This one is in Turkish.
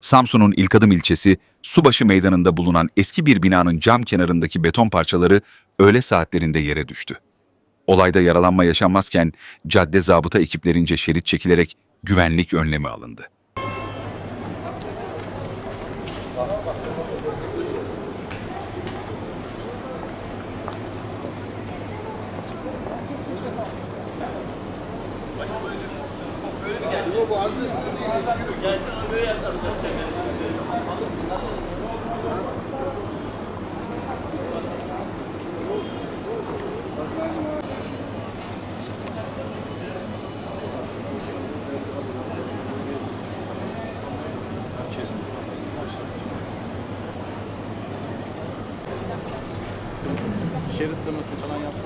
Samsun'un İlkadım ilçesi, Subaşı Meydanı'nda bulunan eski bir binanın cam kenarındaki beton parçaları öğle saatlerinde yere düştü. Olayda yaralanma yaşanmazken cadde zabıta ekiplerince şerit çekilerek güvenlik önlemi alındı. Şeritlemesi falan yaptık.